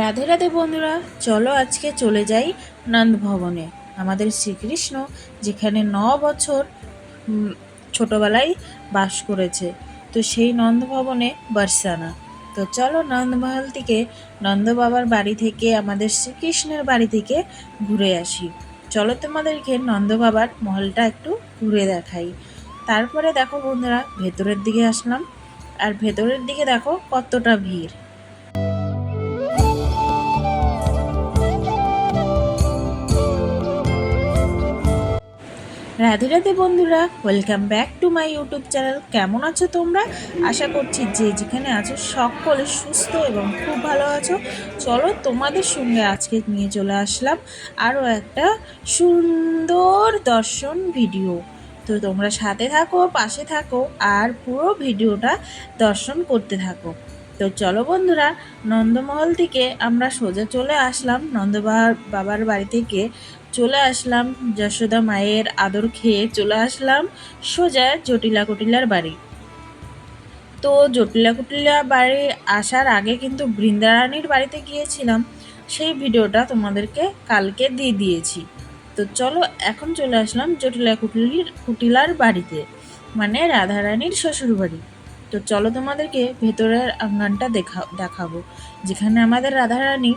রাধে রাধে বন্ধুরা, চলো আজকে চলে যাই নন্দ ভবনে আমাদের শ্রীকৃষ্ণ যেখানে ন বছর ছোটবেলায় বাস করেছে, তো সেই নন্দ ভবনে বর্ষানা তো চলো নন্দমহল থেকে নন্দ বাবার বাড়ি থেকে, আমাদের শ্রীকৃষ্ণের বাড়ি থেকে ঘুরে আসি। চলো তোমাদেরকে নন্দ বাবার মহলটা একটু ঘুরে দেখাই। তারপরে দেখো বন্ধুরা, ভেতরের দিকে আসলাম। আর ভেতরের দিকে দেখো কতটা ভিড়। রাধে রাধে বন্ধুরা welcome back to my YouTube channel কেমন আছো তোমরা? আশা করছি যে যেখানে আছো সকলে সুস্থ এবং খুব ভালো আছো। চলো তোমাদের সঙ্গে আজকে নিয়ে চলে আসলাম আরও একটা সুন্দর দর্শন ভিডিও তো তোমরা সাথে থাকো, পাশে থাকো, আর পুরো ভিডিওটা দর্শন করতে থাকো। তো চলো বন্ধুরা, নন্দমহল থেকে আমরা সোজা চলে আসলাম। নন্দ বাবার বাড়ি থেকে চলে আসলাম যশোদা মায়ের আদর খেয়ে চলে আসলাম সোজা জটিলা কুটিলার বাড়ি। তো জটিলা কুটিলা বাড়ি আসার আগে কিন্তু বৃন্দারানীর বাড়িতে গিয়েছিলাম। সেই ভিডিওটা তোমাদেরকে কালকে দিয়ে দিয়েছি। তো চলো এখন চলে আসলাম জটিলা কুটিলির কুটিলার বাড়িতে মানে রাধারানীর শ্বশুর বাড়ি তো চলো তোমাদেরকে ভেতরের আঙ্গানটা দেখা, দেখাবো। যেখানে আমাদের রাধারানী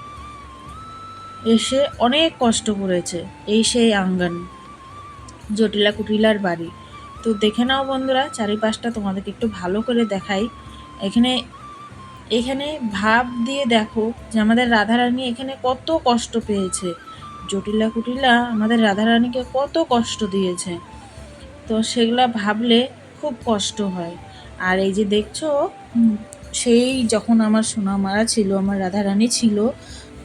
এসে অনেক কষ্ট করেছে এই সেই আঙ্গন। জটিলা কুটিলার বাড়ি। তো দেখে নাও বন্ধুরা, চারিপাশটা তোমাদেরকে একটু ভালো করে দেখাই। এখানে এখানে ভাব দিয়ে দেখো যে আমাদের রাধারানী এখানে কত কষ্ট পেয়েছে। জটিলা কুটিলা আমাদের রাধারানীকে কত কষ্ট দিয়েছে। তো সেগুলা ভাবলে খুব কষ্ট হয়। আর এই যে দেখছ সেই যখন আমার সোনা মারা ছিল, আমার রাধারানী ছিল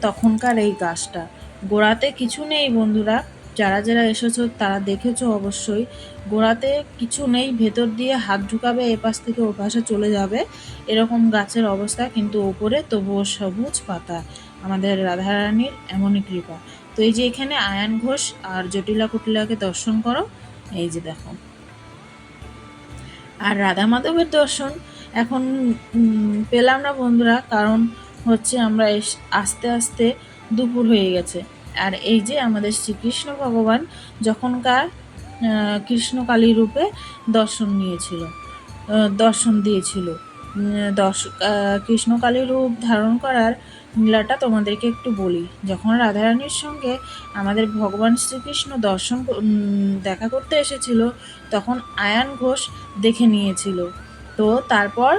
তখনকার এই গাছটা। গোড়াতে কিছু নেই বন্ধুরা। যারা যারা এসেছ, তারা দেখেছ অবশ্যই। গোড়াতে কিছু নেই, ভেতর দিয়ে হাত ঢুকাবে, এপাশ থেকে ও পাশে চলে যাবে। এরকম গাছের অবস্থা, কিন্তু ওপরে তবুও সবুজ পাতা। আমাদের রাধারানীর এমনই কৃপা। তো এই যে এখানে আয়ান ঘোষ আর জটিলা কুটিলাকে দর্শন করো, এই যে দেখো। আর রাধা মাধবের দর্শন, এখন পেলাম না বন্ধুরা, কারণ হচ্ছে আমরা আস্তে আস্তে দুপুর হয়ে গেছে। আর এই যে আমাদের শ্রীকৃষ্ণ ভগবান যখনকার কৃষ্ণকালী রূপে দর্শন নিয়েছিল দর্শন দিয়েছিল দর্শ কৃষ্ণকালী রূপ ধারণ করার লীলাটা তোমাদেরকে একটু বলি। যখন রাধারানীর সঙ্গে আমাদের ভগবান শ্রীকৃষ্ণ দর্শন দেখা করতে এসেছিল, তখন আয়ান ঘোষ দেখে নিয়েছিল। তো তারপর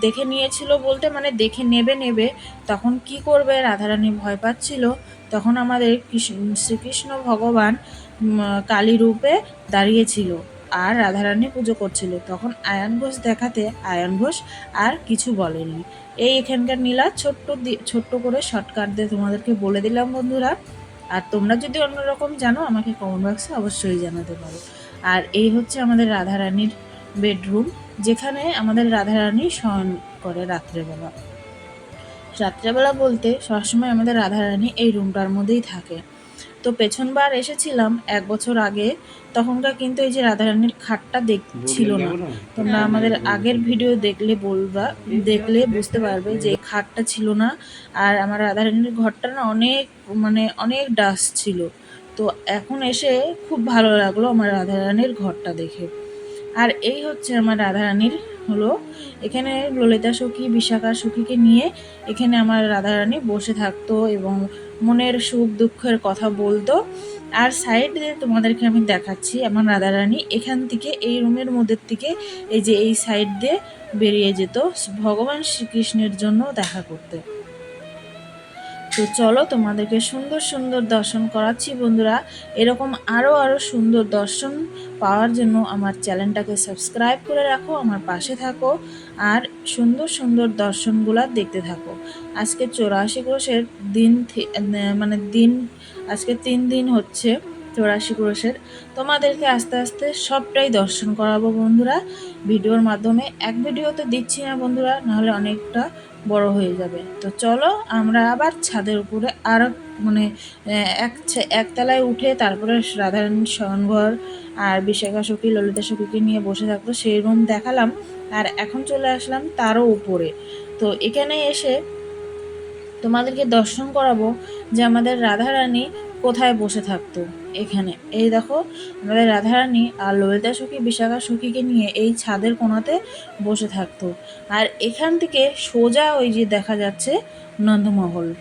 দেখে নিয়েছিল বলতে মানে দেখে নেবে নেবে। তখন কি করবে? রাধারানী ভয় পাচ্ছিল। তখন আমাদের কৃষ্ণ- শ্রীকৃষ্ণ ভগবান কালী রূপে দাঁড়িয়েছিল আর রাধারানী পুজো করছিল। তখন আয়ন ঘোষ দেখাতে, আয়ন ঘোষ আর কিছু বলেনি। এই এখানকার নীলা ছোট্ট ছোট্ট করে শর্টকাট দিয়ে তোমাদেরকে বলে দিলাম বন্ধুরা। আর তোমরা যদি অন্যরকম জানো, আমাকে কমেন্ট বক্সে অবশ্যই জানাতে পারো। আর এই হচ্ছে আমাদের রাধারানীর বেডরুম যেখানে আমাদের রাধারানী শয়ন করে রাত্রেবেলা। রাত্রেবেলা বলতে সবসময় আমাদের রাধারানী এই রুমটার মধ্যেই থাকে। তো পেছনবার এসেছিলাম এক বছর আগে তখনকার কিন্তু এই যে রাধারানীর খাটটা দেখ ছিল না। তোমরা আমাদের আগের ভিডিও দেখলে বলবা দেখলে বুঝতে পারবে যে খাটটা ছিল না। আর আমার রাধারানীর ঘরটা না অনেক মানে অনেক ডাস্ট ছিল। তো এখন এসে খুব ভালো লাগল আমার রাধারানীর ঘরটা দেখে। আর এই হচ্ছে আমার রাধারানীর হলো। এখানে ললিতা সখী, বিশাখা সখীকে নিয়ে এখানে আমার রাধারানী বসে থাকতো এবং মনের সুখ দুঃখের কথা বলতো। আর সাইড দিয়ে তোমাদেরকে আমি দেখাচ্ছি আমার রাধারানী এখান থেকে, এই রুমের মধ্যে থেকে এই যে এই সাইড দিয়ে বেরিয়ে যেত। ভগবান শ্রীকৃষ্ণের জন্য দেখা করতে। তো চলো তোমাদেরকে সুন্দর সুন্দর দর্শন করাচ্ছি বন্ধুরা। এরকম আরও আরও সুন্দর দর্শন পাওয়ার জন্য আমার চ্যানেলটাকে সাবস্ক্রাইব করে রাখো, আমার পাশে থাকো আর সুন্দর সুন্দর দর্শনগুলো দেখতে থাকো। আজকে চৌরাশি কোষের দিন মানে দিন, আজকে তিন দিন হচ্ছে চৌরাশি কোষের তোমাদেরকে আস্তে আস্তে সবটাই দর্শন করাবো বন্ধুরা। ভিডিওর মাধ্যমে এক ভিডিওতে দিচ্ছি না বন্ধুরা, নাহলে অনেকটা বড় হয়ে যাবে। তো চলো, আমরা আবার ছাদের উপরে আর মানে এক একতলায় উঠে তারপরে রাধারানীর শয়নঘর আর বিশাখা সখী, ললিতা সখীকে নিয়ে বসে থাকতো সেই রুম দেখালাম আর এখন চলে আসলাম তারও উপরে। তো এখানে এসে তোমাদেরকে দর্শন করাবো যে আমাদের রাধারানী কোথায় বসে থাকতো। এখানে। এই দেখো, আমাদের রাধারানী আর ললিতা সখী, বিশাখা সখীকে নিয়ে এই ছাদের কোনাতে বসে থাকতো। আর এখান থেকে সোজা ওই যে দেখা যাচ্ছে নন্দমহল।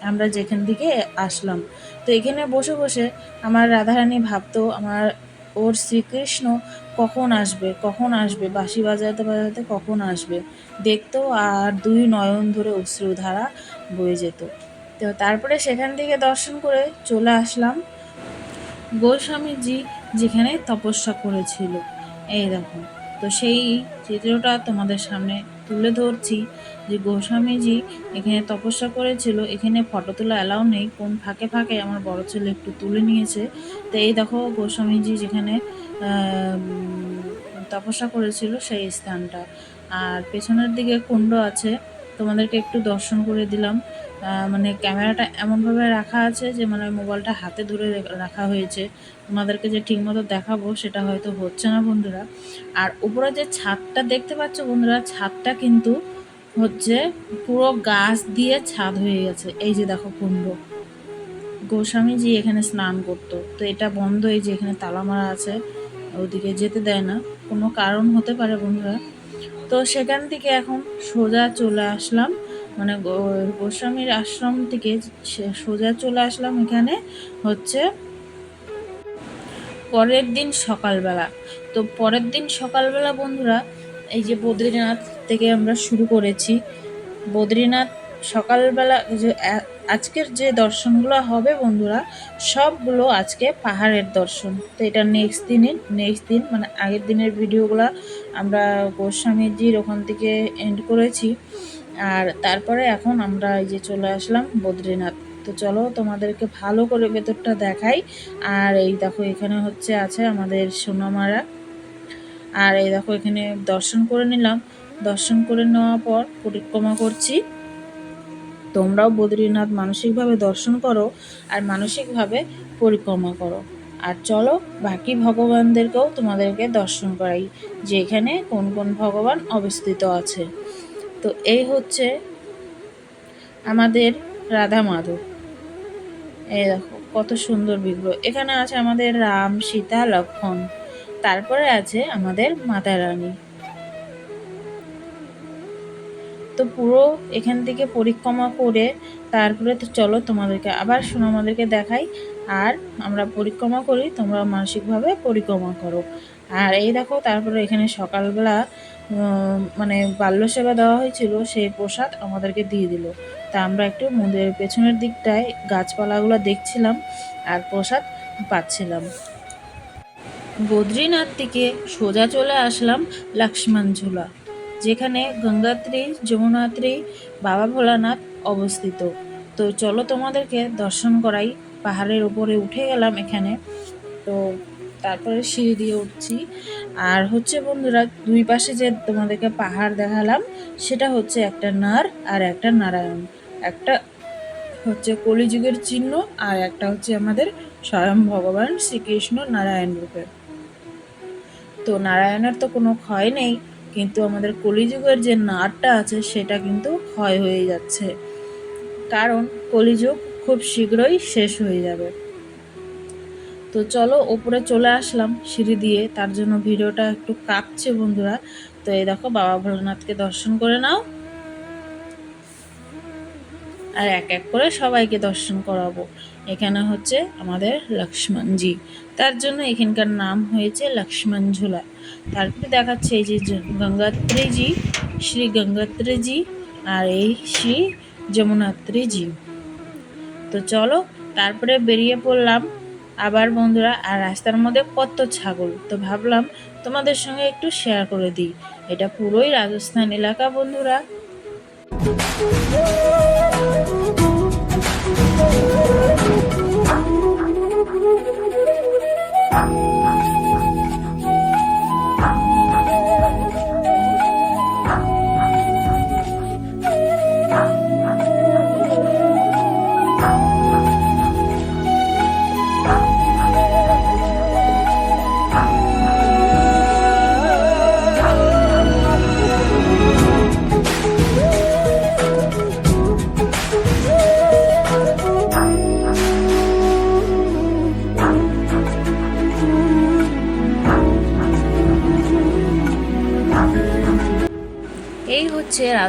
আমরা যেখান থেকে আসলাম। তো এখানে বসে বসে আমার রাধারানী ভাবতো, আমার ওর শ্রীকৃষ্ণ কখন আসবে কখন আসবে, বাঁশি বাজাতে বাজাতে কখন আসবে? দেখতো আর দুই নয়ন ধরে অশ্রুধারা বয়ে যেত। তো তারপরে সেখান থেকে দর্শন করে চলে আসলাম গোস্বামীজি যেখানে তপস্যা করেছিল। এই দেখো, তো সেই চিত্রটা তোমাদের সামনে তুলে ধরছি যে গোস্বামীজি এখানে তপস্যা করেছিল, এখানে ফটো তোলা অ্যালাউ নেই, কোন ফাঁকে ফাঁকে আমার বড় ছেলে একটু তুলে নিয়েছে। তো এই দেখো, গোস্বামীজি যেখানে তপস্যা করেছিল সেই স্থানটা। আর পেছনের দিকে কুণ্ড আছে, তোমাদেরকে একটু দর্শন করে দিলাম। মানে ক্যামেরাটা এমনভাবে রাখা আছে যে মানে মোবাইলটা হাতে ধরে রাখা হয়েছে। তোমাদেরকে যে ঠিকমতো দেখাবো সেটা হয়তো হচ্ছে না বন্ধুরা। আর উপরে যে ছাদটা দেখতে পাচ্ছ বন্ধুরা, ছাদটা কিন্তু হচ্ছে পুরো গাছ দিয়ে ছাদ হয়ে গেছে। এই যে দেখো কুণ্ড গোস্বামীজি এখানে স্নান করতো। তো এটা বন্ধ, এই যে এখানে তালা মারা আছে, ওদিকে যেতে দেয় না। কোনো কারণ হতে পারে বন্ধুরা। তো সেখান থেকে এখন সোজা চলে আসলাম। মানে গোস্বামীর আশ্রম থেকে সোজা চলে আসলাম এখানে হচ্ছে পরের দিন সকালবেলা। তো পরের দিন সকালবেলা বন্ধুরা, এই যে বদ্রীনাথ থেকে আমরা শুরু করেছি। বদ্রীনাথ সকালবেলা যে আজকের যে দর্শনগুলো হবে বন্ধুরা, সবগুলো আজকে পাহাড়ের দর্শন। তো এটা নেক্সট দিনের নেক্সট দিন মানে আগের দিনের ভিডিওগুলো আমরা গোস্বামীজির ওখান থেকে এন্ড করেছি। আর তারপরে এখন আমরা এই যে চলে আসলাম বদ্রীনাথ। তো চলো তোমাদেরকে ভালো করে ভেতরটা দেখাই। আর এই দেখো এখানে হচ্ছে আছে আমাদের সোনামারা। আর এই দেখো এখানে দর্শন করে নিলাম। দর্শন করে নেওয়ার পর পরিক্রমা করছি। তোমরাও বদ্রীনাথ মানসিকভাবে দর্শন করো আর মানসিকভাবে পরিক্রমা করো। আর চলো বাকি ভগবানদেরকেও তোমাদেরকে দর্শন করাই যে এখানে কোন কোন ভগবান অবস্থিত আছে। তো এই হচ্ছে আমাদের রাধা মাধব। এই দেখো, কত সুন্দর বিগ্রহ। এখানে আছে আমাদের রাম, সীতা, লক্ষণ। তারপরে আছে আমাদের মাতা রানী। তো পুরো এখান থেকে পরিক্রমা করে তারপরে তো চলো তোমাদেরকে আবার শোনো আমাদেরকে দেখাই। আর আমরা পরিক্রমা করি, তোমরা মানসিকভাবে পরিক্রমা করো। আর এই দেখো, তারপরে এখানে সকালবেলা মানে বাল্য সেবা দেওয়া হয়েছিল, সেই প্রসাদ আমাদেরকে দিয়ে দিল। তা আমরা একটু মন্দিরের পেছনের দিকটায় গাছপালাগুলো দেখছিলাম আর প্রসাদ পাচ্ছিলাম। বদ্রীনাথ থেকে সোজা চলে আসলাম লক্ষ্মণ ঝুলা যেখানে গঙ্গাত্রী, যমুনাত্রী, বাবা ভোলানাথ অবস্থিত। তো চলো তোমাদেরকে দর্শন করাই। পাহাড়ের উপরে উঠে গেলাম এখানে। তো তারপরে সিঁড়ি দিয়ে উঠছি। আর হচ্ছে বন্ধুরা, দুই পাশে যে তোমাদেরকে পাহাড় দেখালাম, সেটা হচ্ছে একটা নার আর একটা নারায়ণ। একটা হচ্ছে কলিযুগের চিহ্ন আর একটা হচ্ছে আমাদের স্বয়ং ভগবান শ্রীকৃষ্ণ নারায়ণ রূপে। তো নারায়ণের তো কোনো ক্ষয় নেই, কিন্তু আমাদের কলিযুগের যে নারটা আছে, সেটা কিন্তু ক্ষয় হয়ে যাচ্ছে। কারণ কলিযুগ খুব শীঘ্রই শেষ হয়ে যাবে। তো চলো ওপরে চলে আসলাম সিঁড়ি দিয়ে। তার জন্য ভিডিওটা একটু কাঁপছে বন্ধুরা। তো এই দেখো বাবা ভোলানাথকে দর্শন করে নাও। আর এক এক করে সবাইকে দর্শন করাবো। এখানে হচ্ছে আমাদের লক্ষ্মণজি। তার জন্য এখানকার নাম হয়েছে লক্ষ্মণ ঝুলা তারপরে দেখাচ্ছে এই যে গঙ্গাত্রীজি, শ্রী গঙ্গাত্রীজি আর এই শ্রী যমুনাত্রীজি। তো চলো তারপরে বেরিয়ে পড়লাম। আবার বন্ধুরা, আর রাস্তার মধ্যে কত ছাগল? তো ভাবলাম তোমাদের সঙ্গে একটু শেয়ার করে দিই। এটা পুরোই রাজস্থান এলাকা, বন্ধুরা। Thank you.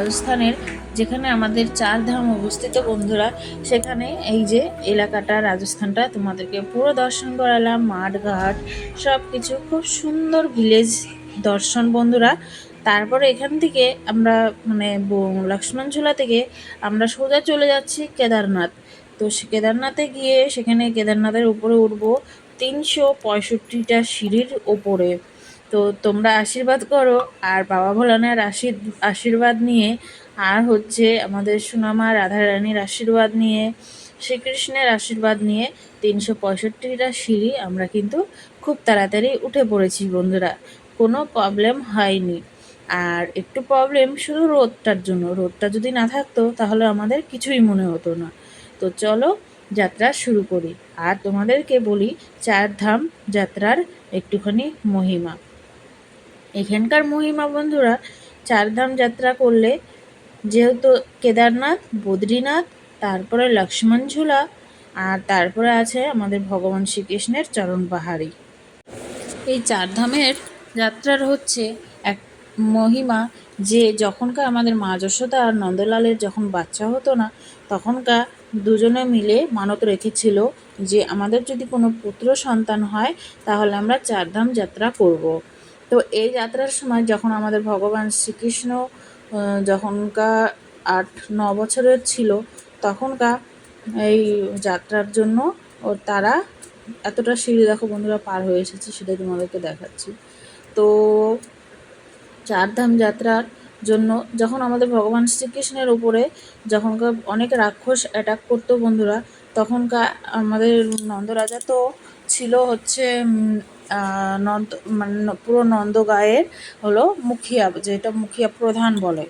রাজস্থানের, যেখানে আমাদের চার ধাম অবস্থিত বন্ধুরা, সেখানে এই যে এলাকাটা, রাজস্থানটা, তোমাদেরকে পুরো দর্শন করালাম মাঠ ঘাট সব কিছু খুব সুন্দর ভিলেজ দর্শন বন্ধুরা। তারপরে এখান থেকে আমরা মানে ব- লক্ষ্মণঝোলা থেকে আমরা সোজা চলে যাচ্ছি কেদারনাথ। তো সে কেদারনাথে গিয়ে সেখানে কেদারনাথের উপরে উঠবো, তিনশো পঁয়ষট্টিটা সিঁড়ির ওপরে তো তোমরা আশীর্বাদ করো, আর বাবা ভোলানার আশীর, আশীর্বাদ নিয়ে, আর হচ্ছে আমাদের সুনামা রাধারানীর আশীর্বাদ নিয়ে, শ্রীকৃষ্ণের আশীর্বাদ নিয়ে তিনশো পঁয়ষট্টিটা সিঁড়ি আমরা কিন্তু খুব তাড়াতাড়ি উঠে পড়েছি বন্ধুরা। কোনো প্রবলেম হয়নি। আর একটু প্রবলেম শুধু রোদটার জন্য। রোদটা যদি না থাকতো তাহলে আমাদের কিছুই মনে হতো না। তো চলো যাত্রা শুরু করি। আর তোমাদেরকে বলি চার ধাম যাত্রার একটুখানি মহিমা। এখানকার মহিমা বন্ধুরা, চারধাম যাত্রা করলে যেহেতু কেদারনাথ, বদ্রীনাথ, তারপরে লক্ষ্মণ ঝুলা, আর তারপরে আছে আমাদের ভগবান শ্রীকৃষ্ণের চরণ পাহাড়ি এই চারধামের যাত্রার হচ্ছে এক মহিমা যে যখনকার আমাদের মা যশোদা আর নন্দলালের যখন বাচ্চা হতো না, তখনকার দুজনে মিলে মানত রেখেছিল যে আমাদের যদি কোনো পুত্র সন্তান হয়, তাহলে আমরা চারধাম যাত্রা করব। তো এই যাত্রার সময় যখন আমাদের ভগবান শ্রীকৃষ্ণ যখনকার আট, ন বছরের ছিল, তখনকার এই যাত্রার জন্য ও তারা এতটা সিঁড়ি দেখো বন্ধুরা পার হয়ে এসেছে সেটা তোমাদেরকে দেখাচ্ছি। তো চারধাম যাত্রার জন্য যখন আমাদের ভগবান শ্রীকৃষ্ণের উপরে যখনকার অনেক রাক্ষস অ্যাটাক করতো বন্ধুরা, তখনকার আমাদের নন্দরাজা তো ছিল হচ্ছে নন্দ মানে পুরো নন্দগায়ের হলো মুখিয়া, যেটা মুখিয়া প্রধান বলে।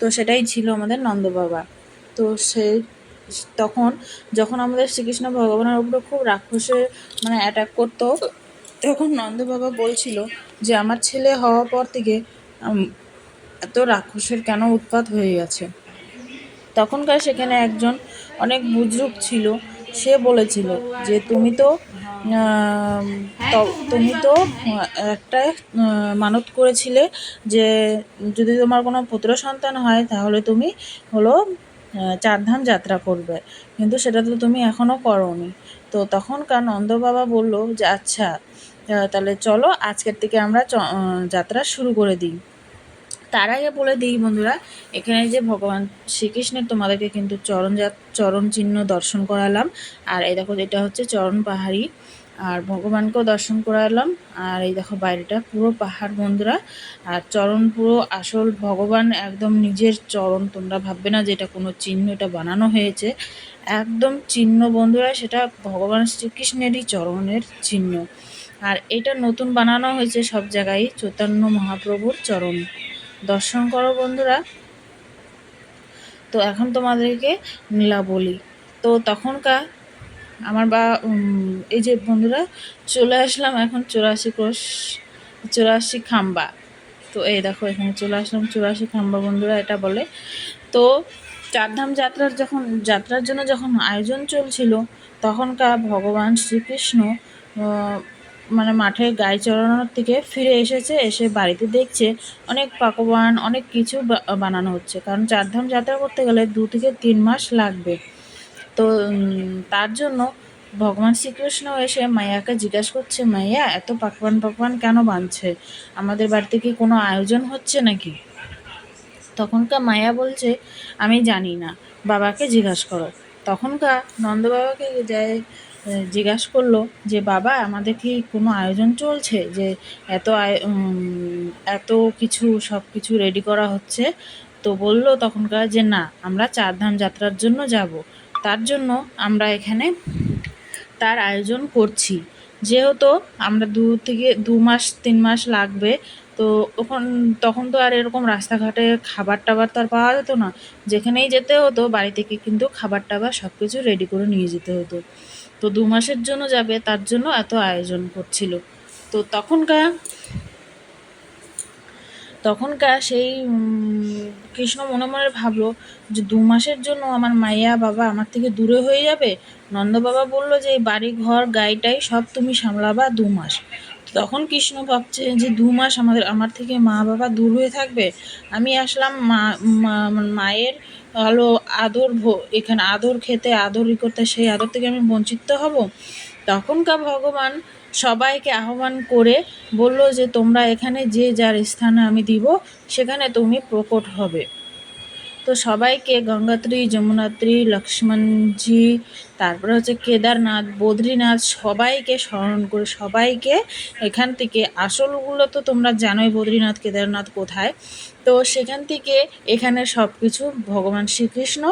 তো সেটাই ছিল আমাদের নন্দ বাবা তো সে তখন যখন আমাদের শ্রীকৃষ্ণ ভগবানের উপরে খুব রাক্ষসে মানে অ্যাটাক করতো, তখন নন্দ বাবা বলছিল যে, আমার ছেলে হওয়ার পর থেকে এত রাক্ষসের কেন উৎপাত হয়ে গেছে? তখনকার সেখানে একজন অনেক বুজরুক ছিল। সে বলেছিল যে, তুমি ত- তুমি তো একটা মানত করেছিলে যে যদি তোমার কোনো পুত্র সন্তান হয়, তাহলে তুমি হলো চারধাম যাত্রা করবে। কিন্তু সেটা তো তুমি এখনও করোনি। তো তখনকার নন্দ বাবা বলল যে আচ্ছা তাহলে চলো, আজকের থেকে আমরা যাত্রা শুরু করে দিই। তার আগে বলে দিই বন্ধুরা, এখানে যে ভগবান শ্রীকৃষ্ণের তোমাদেরকে কিন্তু চরণ চরণ চিহ্ন দর্শন করালাম। আর এই দেখো, এটা হচ্ছে চরণ পাহাড়ি। আর ভগবানকেও দর্শন করালাম। আর এই দেখো, বাইরেটা পুরো পাহাড় বন্ধুরা। আর চরণ পুরো আসল ভগবান, একদম নিজের চরণ। তোমরা ভাববে না যে এটা কোনো চিহ্ন, এটা বানানো হয়েছে। একদম চিহ্ন বন্ধুরা, সেটা ভগবান শ্রীকৃষ্ণেরই চরণের চিহ্ন। আর এটা নতুন বানানো হয়েছে সব জায়গায়, চৈতন্য মহাপ্রভুর চরণ। দর্শন করো বন্ধুরা। তো এখন তোমাদেরকে নীলা বলি। তো তখনকার আমার বা এই যে বন্ধুরা, চলে আসলাম এখন চুরাশি কোষ, চুরাশি খাম্বা। তো এই দেখো, এখানে চলে আসলাম চুরাশি খাম্বা বন্ধুরা এটা বলে। তো চারধাম যাত্রার যখন, যাত্রার জন্য যখন আয়োজন চলছিল, তখনকার ভগবান শ্রীকৃষ্ণ মানে মাঠে গায়ে চড়ানোর থেকে ফিরে এসেছে, এসে বাড়িতে দেখছে অনেক পাকবান, অনেক কিছু বানানো হচ্ছে। কারণ চারধাম যাত্রা করতে গেলে দু থেকে তিন মাস লাগবে। তো তার জন্য ভগবান শ্রীকৃষ্ণ এসে মাইয়াকে জিজ্ঞাসা করছে, মাইয়া, এত পাকবান পাকবান কেন বানছে? আমাদের বাড়িতে কি কোনো আয়োজন হচ্ছে নাকি? তখনকার মায়া বলছে, আমি জানি না, বাবাকে জিজ্ঞাসা করো। তখনকার নন্দ বাবাকে যায় জিজ্ঞাসা করল যে, বাবা, আমাদের কি কোনো আয়োজন চলছে? যে এত এত কিছু, সব কিছু রেডি করা হচ্ছে? তো বলল তখনকার যে, না, আমরা চারধাম যাত্রার জন্য যাব। তার জন্য আমরা এখানে তার আয়োজন করছি। যেহেতু আমরা দু থেকে, দু মাস, তিন মাস লাগবে, তো ওখান, তখন তো আর এরকম রাস্তাঘাটে খাবার টাবার তো আর পাওয়া যেত না। যেখানেই যেতে হতো, বাড়ি থেকে কিন্তু খাবার টাবার সব কিছু রেডি করে নিয়ে যেতে হতো। তো দু মাসের জন্য যাবে, তার জন্য এত আয়োজন করছিল। তো তখনকার তখনকার সেই কৃষ্ণ মনে মনে ভাবলো যে দু মাসের জন্য আমার মাইয়া বাবা আমার থেকে দূরে হয়ে যাবে? নন্দ বাবা বলল যে, এই বাড়ি ঘর গাইটাই সব তুমি সামলাবা দু মাস। তখন কৃষ্ণ ভাবছে যে দু মাস আমাদের, আমার থেকে মা বাবা দূর হয়ে থাকবে। আমি আসলাম মা মায়ের ভালো আদর এখানে আদর খেতে, আদর ই করতে, সেই আদর থেকে আমি বঞ্চিত হব। তখনকার ভগবান সবাইকে আহ্বান করে বলল যে তোমরা এখানে যে যার স্থানে আমি দিব, সেখানে তুমি প্রকট হবে। তো সবাইকে গঙ্গাত্রী, যমুনাত্রী, লক্ষ্মণজি, তারপরে হচ্ছে কেদারনাথ, বদ্রীনাথ, সবাইকে স্মরণ করে সবাইকে এখান থেকে আসলগুলো তো তোমরা জানোই বদ্রীনাথ, কেদারনাথ কোথায়। তো সেখান থেকে এখানে সব কিছু ভগবান শ্রীকৃষ্ণ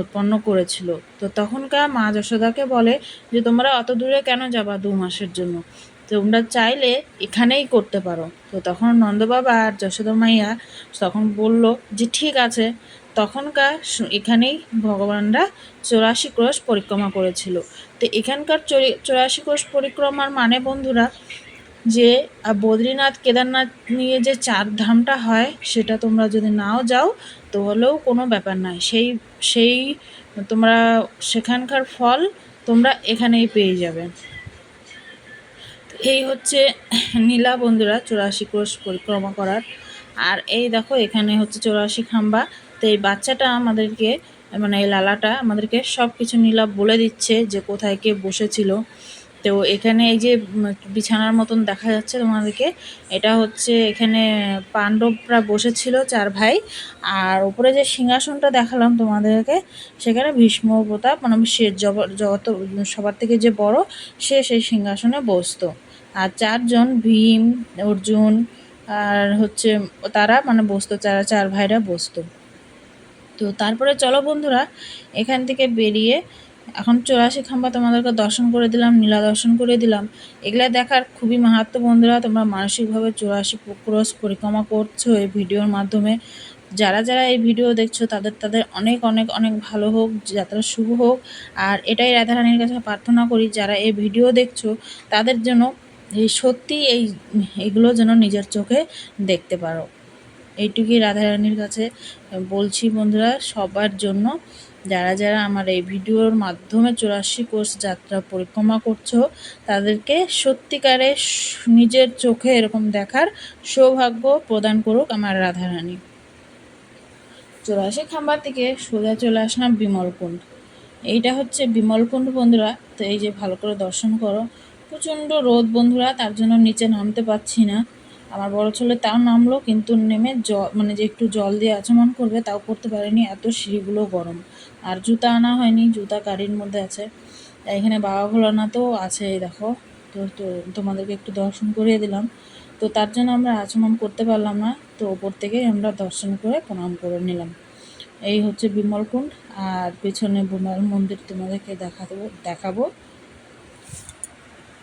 উৎপন্ন করেছিল। তো তখনকার মা যশোদাকে বলে যে, তোমরা অত দূরে কেন যাবা দু মাসের জন্য? তোমরা চাইলে এখানেই করতে পারো। তো তখন নন্দবাবা আর যশোদা মাইয়া তখন বলল যে, ঠিক আছে। তখনকার এখানেই ভগবানরা চৌরাশি ক্রোশ পরিক্রমা করেছিল। তো এখানকার চৌরি- চৌরাশি ক্রোশ পরিক্রমার মানে বন্ধুরা, যে বদ্রীনাথ কেদারনাথ নিয়ে যে চার ধামটা হয়, সেটা তোমরা যদি নাও যাও তো হলেও কোনো ব্যাপার নাই। সেই সেই তোমরা সেখানকার ফল তোমরা এখানেই পেয়ে যাবে। এই হচ্ছে নীলা বন্ধুরা চৌরাশি ক্রোশ পরিক্রমা করার। আর এই দেখো, এখানে হচ্ছে চৌরাশি খাম্বা। তো এই বাচ্চাটা আমাদেরকে মানে এই লালাটা আমাদেরকে সব কিছু নীলা বলে দিচ্ছে যে কোথায় কে বসেছিল। তো এখানে এই যে বিছানার মতন দেখা যাচ্ছে তোমাদেরকে, এটা হচ্ছে এখানে পাণ্ডবরা বসেছিল চার ভাই। আর উপরে যে সিংহাসনটা দেখালাম তোমাদেরকে, সেখানে ভীষ্ম প্রতাপ মানে সে জগত, সবার থেকে যে বড়, সে সেই সিংহাসনে বসতো। আর চারজন ভীম, অর্জুন আর হচ্ছে তারা মানে বসতো, চার চার ভাইরা বসতো। তো তারপরে চলো বন্ধুরা, এখান থেকে বেরিয়ে এখন চৌরাশি খাম্বা তোমাদেরকে দর্শন করে দিলাম, নীলা দর্শন করে দিলাম। এগুলা দেখার খুবই মাহাত্ম বন্ধুরা, তোমরা মানসিকভাবে চৌরাশি ক্রোশ পরিক্রমা করছ এই ভিডিওর মাধ্যমে। যারা যারা এই ভিডিও দেখছ, তাদের তাদের অনেক অনেক অনেক ভালো হোক, যাত্রা শুভ হোক। আর এটাই রাধারানীর কাছে প্রার্থনা করি, যারা এই ভিডিও দেখছ, তাদের জন্য সত্যি এই এগুলো যেন নিজের চোখে দেখতে পারো। এইটুকুই রাধারানীর কাছে বলছি বন্ধুরা, সবার জন্য যারা যারা আমার এই ভিডিওর মাধ্যমে চুরাশি কোর্স যাত্রা পরিক্রমা করছ, তাদেরকে সত্যিকারে নিজের চোখে এরকম দেখার সৌভাগ্য প্রদান করুক আমার রাধারানী। চুরাশি খাম্বার থেকে সোজা চলে আসলাম বিমলকুণ্ড। এইটা হচ্ছে বিমলকুণ্ড বন্ধুরা, তো এই যে ভালো করে দর্শন করো। প্রচণ্ড রোদ বন্ধুরা, তার জন্য নিচে নামতে পারছি না। আমার বড় ছেলে তাও নামলো, কিন্তু নেমে জল মানে যে একটু জল দিয়ে আচমন করবে, তাও করতে পারেনি। এত সিঁড়িগুলো গরম। আর জুতা আনা হয়নি, জুতা গাড়ির মধ্যে আছে। এখানে বাবা ভোলানাথও আছে দেখো। তো তো তোমাদেরকে একটু দর্শন করিয়ে দিলাম। তো তার জন্য আমরা আচমন করতে পারলাম না। তো ওপর থেকেই আমরা দর্শন করে প্রণাম করে নিলাম। এই হচ্ছে বিমলকুণ্ড। আর পেছনে বিমল মন্দির তোমাদেরকে দেখাবো দেখাবো।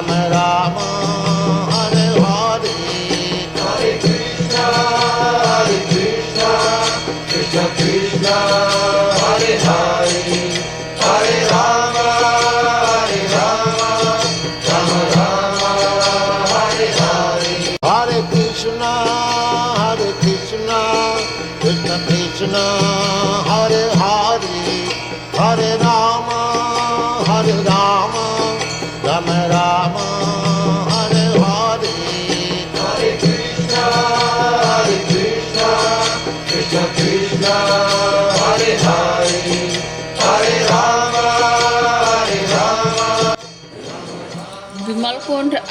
राम राम।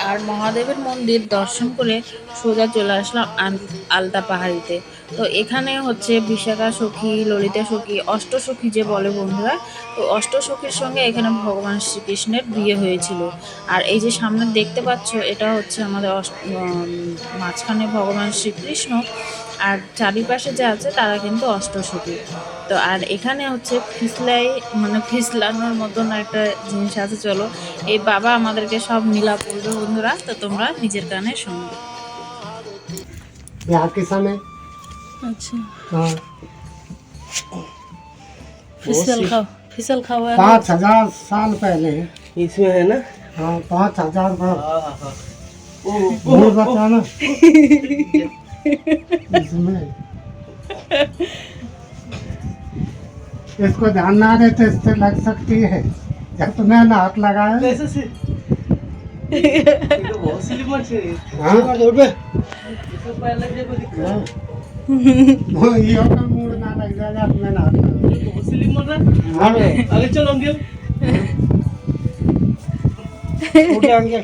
আর মহাদেবের মন্দির দর্শন করে সোজা চলে আসলাম আলতা পাহাড়িতে। তো এখানে হচ্ছে বিশাখা সখী, ললিতা সখী অষ্টসখী যে বলে বন্ধুরা, তো অষ্টসখীর সঙ্গে এখানে ভগবান শ্রীকৃষ্ণের বিয়ে হয়েছিল। আর এই যে সামনে দেখতে পাচ্ছ, এটা হচ্ছে আমাদের মাঝখানে ভগবান শ্রীকৃষ্ণ। আর চারিপাশে যে আছে তারা কিন্তু অষ্টসখী তো আর এখানে হচ্ছে ফিসলাই মানে ফিসলানোর মতন একটা জিনিস আছে চলো এই বাবা আমাদেরকে সব মিলা পড়বে বন্ধুরা তো তোমরা নিজের কানে শুনো यहाँ के समय আচ্ছা हाँ, ফিসল খাও ফিসল খাও पाँच हजार साल पहले इसमें है ना हाँ पाँच हजार बार हाँ हाँ हाँ ओ भूल बताना इसमें इसको ध्यान ना दे तो इससे लग सकती है। जब तुम्हें ना हाथ लगाया। कैसे से तो बहुत से हाँ? इसको पहले देखो दिखा। हाँ। वो ये मूड ना लग जाएगा ना बहुत स्लिमर ना हाँ। चलो अंकल। उठे अंकल।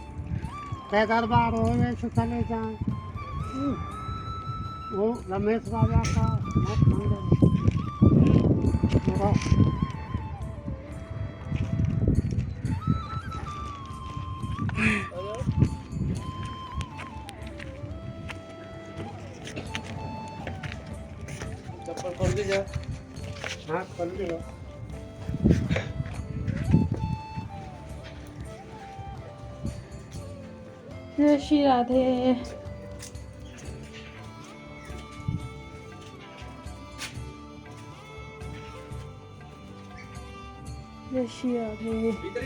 पैदल बार हो वैसे चले जाए। वो रमेश बाबा का मठ मंदिर चप्पल खोल जा। हाँ खोल दिया जय श्री राधे। जय श्री राधे इधर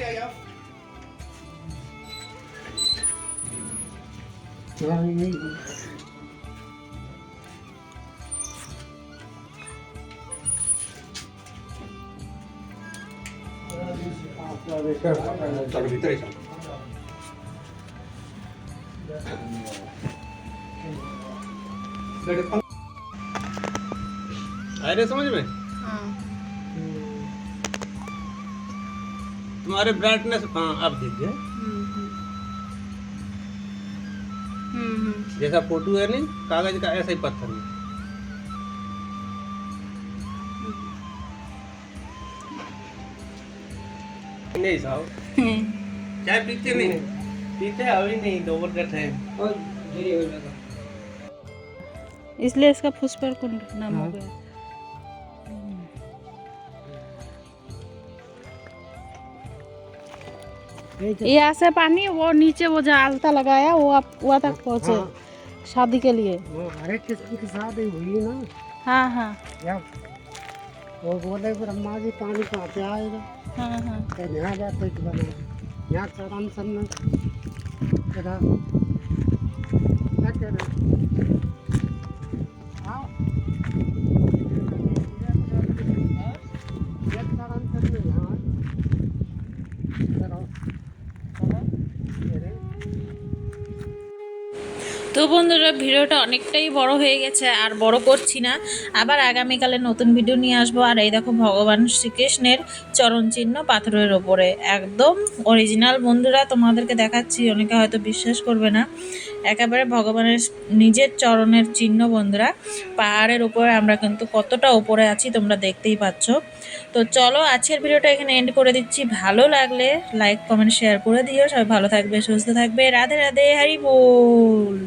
ही हाँ, ही रहे समझ में? तुम्हारे ब्राइटनेस हाँ अब दिख गए जैसा फ़ोटो है नहीं कागज़ का ऐसा ही पत्थर में नहीं साहब। चाय पीते नहीं? पीते अभी नहीं दोपहर का टाइम इसलिए इसका पुष्पर कुंड नाम हो हाँ। गया। यही से पानी वो नीचे वो जहाँ आलता लगाया वो आप वहाँ तक पहुँचे हाँ। शादी के लिए। वो हरे किस्म की शादी हुई ना। हाँ हाँ। वो बोले ब्रह्मा जी पानी कहाँ से आएगा हाँ हाँ। तो यहाँ जाते यहाँ चरण सन में তো বন্ধুরা, ভিডিওটা অনেকটাই বড় হয়ে গেছে, আর বড় করছি না। আবার আগামীকালে নতুন ভিডিও নিয়ে আসব, আর এই দেখো ভগবান শ্রীকৃষ্ণের চরণ চিহ্ন পাথরের ওপরে। একদম অরিজিনাল বন্ধুরা, তোমাদেরকে দেখাচ্ছি, অনেকে হয়তো বিশ্বাস করবে না। একেবারে ভগবানের নিজের চরণের চিহ্ন বন্ধুরা, পাহাড়ের উপরে আমরা কিন্তু কতটা উপরে আছি তোমরা দেখতেই পাচ্ছ। তো চলো, আজকের ভিডিওটা এখানে এন্ড করে দিচ্ছি। ভালো লাগলে লাইক কমেন্ট শেয়ার করে দিও। সবাই ভালো থাকবে, সুস্থ থাকবে। রাধে রাধে, হারি বল।